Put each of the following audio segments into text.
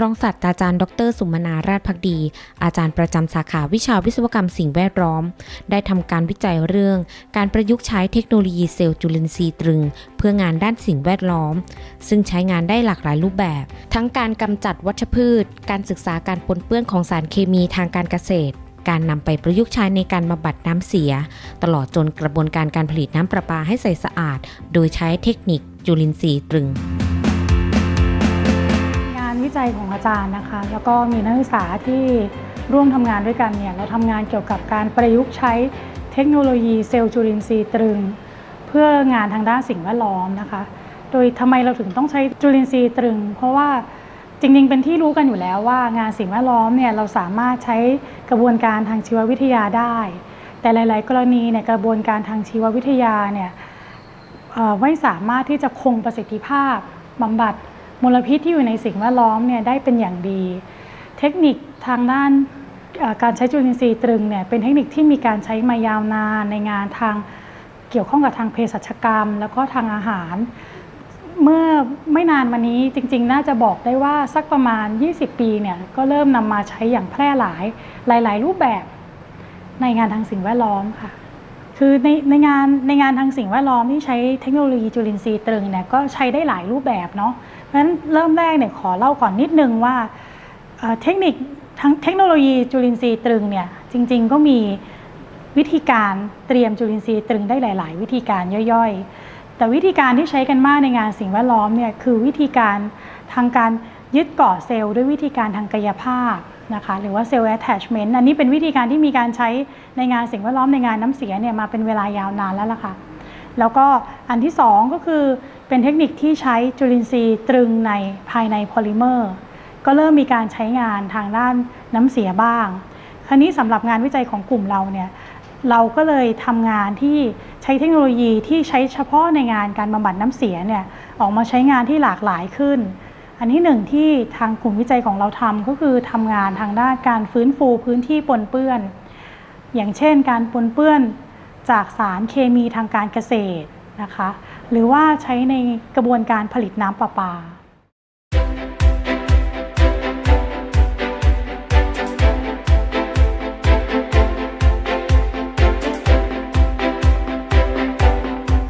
รองศาสตราจารย์ ดร สุมนาราชพักดี อาจารย์ประจำสาขาวิชาวิศวกรรมสิ่งแวดล้อม ได้ทำการวิจัยเรื่อง การประยุกต์ใช้เทคโนโลยีเซลล์จุลินทรีย์ตรึง เพื่องานด้านสิ่งแวดล้อม ซึ่งใช้งานได้หลากหลายรูปแบบ ทั้งการกำจัดวัชพืช การศึกษาการปนเปื้อนของสารเคมีทางการเกษตรการนำไปประยุกต์ใช้ในการบำบัดน้ำเสีย ตลอดจนกระบวนการการผลิตน้ำประปาให้ใสสะอาด โดยใช้เทคนิคจุลินทรีย์ตรึง วิจัยของอาจารย์นะคะ แล้วก็มีนักศึกษาที่ร่วมทำงานด้วยกันเนี่ยเราทำงานเกี่ยวกับการประยุกต์ใช้เทคโนโลยีเซลล์จุลินทรีย์ตรึง เพื่องานทางด้านสิ่งแวดล้อมนะคะ โดยทำไมเราถึงต้องใช้จุลินทรีย์ตรึง เพราะว่าจริง ๆ เป็นที่รู้กันอยู่แล้วว่างานสิ่งแวดล้อมเนี่ยเราสามารถใช้กระบวนการทางชีววิทยาได้ แต่หลาย ๆ กรณีเนี่ยกระบวนการทางชีววิทยาเนี่ยไม่สามารถที่จะคงประสิทธิภาพบำบัด มลพิษที่อยู่ในสิ่งแวดล้อมเนี่ยได้เป็นอย่างดี เทคนิคทางด้านการใช้จุลินทรีย์ตรึงเนี่ยเป็นเทคนิคที่มีการใช้มายาวนานในงานทางเกี่ยวข้องกับทางเภสัชกรรม แล้วก็ทางอาหาร เมื่อไม่นานมานี้จริงๆ น่าจะบอกได้ว่าสักประมาณ 20 ปีเนี่ยก็เริ่มนำมาใช้อย่างแพร่หลายหลาย ๆ รูปแบบในงานทางสิ่งแวดล้อมค่ะคือในในงานในงานทางสิ่งแวดล้อมที่ใช้เทคโนโลยีจุลินทรีย์ตรึงเนี่ยก็ใช้ได้หลายรูปแบบเนาะ เพราะฉะนั้นเริ่มแรกเนี่ยขอเล่าก่อนนิดนึงว่าเทคนิคทั้งเทคโนโลยีจุลินทรีย์ตรึงเนี่ยจริง ๆ ก็มีวิธีการเตรียมจุลินทรีย์ตรึงได้หลาย ๆ วิธีการย่อยๆ แต่วิธีการที่ใช้กันมากในงานสิ่งแวดล้อมเนี่ยคือวิธีการทางการยึดเกาะเซลล์ด้วยวิธีการทางกายภาพนะคะหรือว่าเซลล์ attachment อันนี้เป็นวิธีการที่มีการใช้ในงานสิ่งแวดล้อมในงานน้ำเสียเนี่ยมาเป็นเวลายาวนานแล้วล่ะค่ะ แล้วก็อันที่สองก็คือเป็นเทคนิคที่ใช้จุลินทรีย์ตรึงในภายในโพลิเมอร์ ก็เริ่มมีการใช้งานทางด้านน้ำเสียบ้าง คราวนี้สำหรับงานวิจัยของกลุ่มเราเนี่ยเราก็เลยทำงานที่ใช้เทคโนโลยีที่ใช้เฉพาะในงานการบำบัดน้ำเสียเนี่ยออกมาใช้งานที่หลากหลายขึ้น อันที่หนึ่งที่ทางกลุ่มวิจัยของเราทำก็คือทำงานทางด้านการฟื้นฟูพื้นที่ปนเปื้อน อย่างเช่น การปนเปื้อน จากสารเคมีทางการเกษตรนะคะ หรือว่าใช้ในกระบวนการผลิตน้ำประปา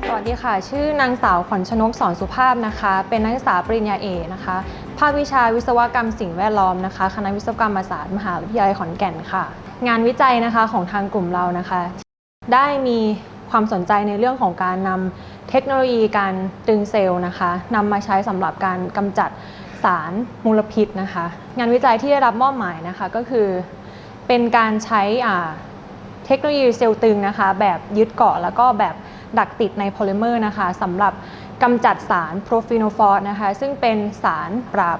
สวัสดีค่ะ ชื่อนางสาวขวัญชนกสอนสุภาพนะคะ เป็นนักศึกษาปริญญาเอกนะคะ ภาควิชาวิศวกรรมสิ่งแวดล้อมนะคะ คณะวิศวกรรมศาสตร์มหาวิทยาลัยขอนแก่นค่ะ งานวิจัยนะคะของทางกลุ่มเรานะคะ ได้มีความสนใจในเรื่องของการนำเทคโนโลยีการดึงเซลล์นะคะนำมาใช้สำหรับการกำจัดสารมลพิษนะคะ งานวิจัยที่ได้รับมอบหมายนะคะก็คือ เป็นการใช้อ่าเทคโนโลยีเซลล์ตึงนะคะ แบบยึดเกาะแล้วก็แบบดักติดในโพลิเมอร์นะคะสำหรับกำจัดสารโปรฟีโนฟอสนะคะ ซึ่งเป็นสารปราบ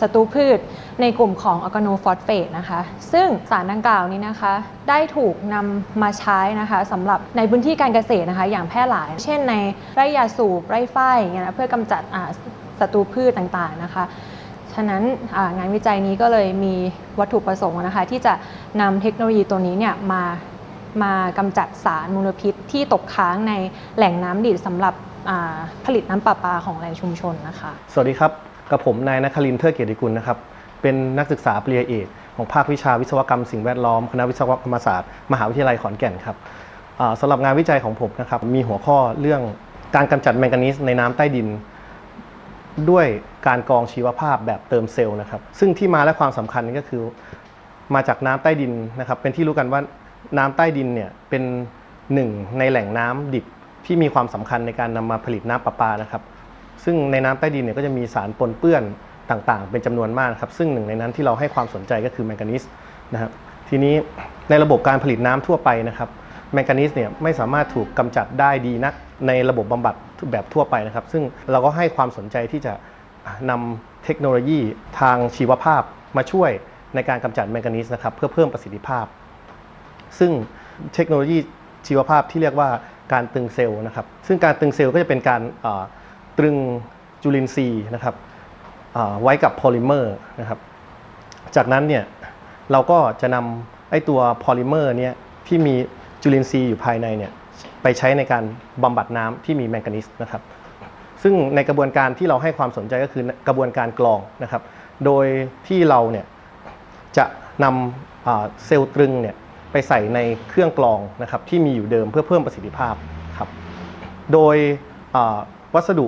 ศัตรูพืชในกลุ่มของออร์แกโนฟอสเฟตนะคะ ซึ่งสารดังกล่าวนี้นะคะ ได้ถูกนำมาใช้นะคะสำหรับในพื้นที่การเกษตรนะคะ อย่างแพร่หลาย เช่นในไร่ยาสูบไร่ฝ้ายอย่างเงี้ยนะเพื่อกำจัดอ่าศัตรูพืชต่างๆนะคะฉะนั้นงานวิจัยนี้ก็เลยมีวัตถุประสงค์นะคะ ที่จะนำเทคโนโลยีตัวนี้เนี่ยมามากำจัดสารมลพิษที่ตกค้างในแหล่งน้ำดิบสำหรับผลิตน้ำประปาของแหล่งชุมชนนะคะ สวัสดีครับ กับผมนายนครินทร์เทิดเกียรติกุลนะครับ เป็นนักศึกษาปริญญาเอกของภาควิชาวิศวกรรมสิ่งแวดล้อมคณะวิศวกรรมศาสตร์มหาวิทยาลัยขอนแก่นครับสำหรับงานวิจัยของผมนะครับมีหัวข้อเรื่องการกำจัดแมงกานีสในน้ำใต้ดิน ด้วยการกรองชีวภาพแบบเติมเซลล์นะครับ ซึ่งที่มาและความสำคัญก็คือ มาจากน้ำใต้ดินนะครับ เป็นที่รู้กันว่าน้ำใต้ดินเนี่ยเป็นหนึ่งในแหล่งน้ำดิบที่มีความสำคัญในการนำมาผลิตน้ำประปานะครับ ซึ่งในน้ำใต้ดินเนี่ยก็จะมีสารปนเปื้อนต่างๆ เป็นจำนวนมากครับ ซึ่งหนึ่งในนั้นที่เราให้ความสนใจก็คือแมงกานีสนะครับ ทีนี้ในระบบการผลิตน้ำทั่วไปนะครับแมงกานีสเนี่ยไม่สามารถถูกกำจัดได้ดีนักในระบบบำบัดแบบทั่วไปนะครับ ซึ่งเราก็ให้ความสนใจที่จะนำเทคโนโลยีทางชีวภาพมาช่วยในการกำจัดแมงกานีสนะครับเพื่อเพิ่มประสิทธิภาพ ซึ่งเทคโนโลยีชีวภาพที่เรียกว่าการตึงเซลล์นะครับ ซึ่งการตึงเซลล์ก็จะเป็นการ ตรึงจุลินทรีย์นะครับไว้กับโพลิเมอร์นะครับ จากนั้นเนี่ยเราก็จะนำไอ้ตัวโพลิเมอร์เนี่ยที่มีจุลินทรีย์อยู่ภายในเนี่ยไปใช้ในการบำบัดน้ำที่มีแมงกานีสนะครับ ซึ่งในกระบวนการที่เราให้ความสนใจก็คือกระบวนการกรองนะครับ โดยที่เราเนี่ยจะนำเซลล์ตรึงเนี่ยไปใส่ในเครื่องกรองนะครับที่มีอยู่เดิมเพื่อเพิ่มประสิทธิภาพครับ โดยวัสดุ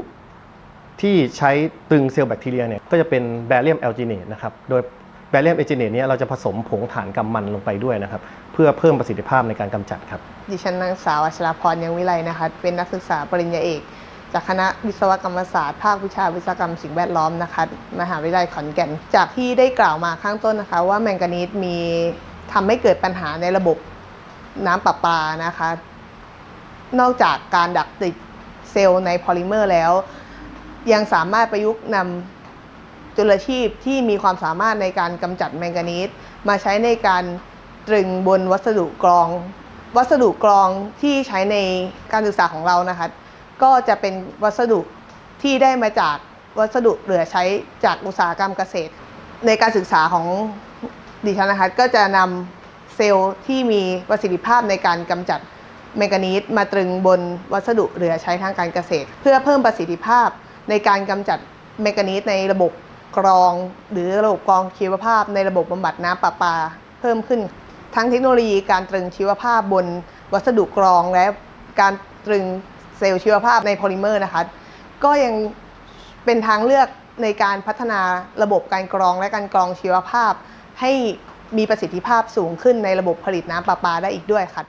ที่ใช้ตึงเซลล์แบคทีเรียเนี่ยก็จะเป็นแบเรียมแอลจิเนตนะครับ โดยแบเรียมแอลจิเนตเนี่ยเราจะผสมผงฐานกำมันลงไปด้วยนะครับ เพื่อเพิ่มประสิทธิภาพในการกำจัดครับ ดิฉันนางสาวอัชราพรยังวิไลนะคะ เป็นนักศึกษาปริญญาเอก จากคณะวิศวกรรมศาสตร์ภาควิชาวิศวกรรมสิ่งแวดล้อมนะคะ มหาวิทยาลัยขอนแก่น จากที่ได้กล่าวมาข้างต้นนะคะ ว่าแมงกานีสมีทำให้เกิดปัญหาในระบบน้ำประปานะคะ นอกจากการดักติดเซลล์ในพอลิเมอร์แล้ว ยังสามารถประยุกต์นำจุลชีพที่มีความสามารถในการกำจัดแมงกานีสมาใช้ในการตรึงบนวัสดุกรอง วัสดุกรองที่ใช้ในการศึกษาของเรานะคะก็จะเป็นวัสดุที่ได้มาจากวัสดุเหลือใช้จากอุตสาหกรรมเกษตร ในการศึกษาของดิฉันนะคะก็จะนำเซลล์ที่มีประสิทธิภาพในการกำจัดแมงกานีสมาตรึงบนวัสดุเหลือใช้ทางการเกษตร เพื่อเพิ่มประสิทธิภาพ ในการกำจัดแมกานีสในระบบกรอง หรือระบบกรองชีวภาพ ในระบบบำบัดน้ำประปาเพิ่มขึ้น ทั้งเทคโนโลยีการตรึงชีวภาพบนวัสดุกรองและการตรึงเซลล์ชีวภาพในโพลิเมอร์นะคะก็ยังเป็นทางเลือกในการพัฒนาระบบการกรองและการกรองชีวภาพ ให้มีประสิทธิภาพสูงขึ้นในระบบผลิตน้ำประปาได้อีกด้วยค่ะ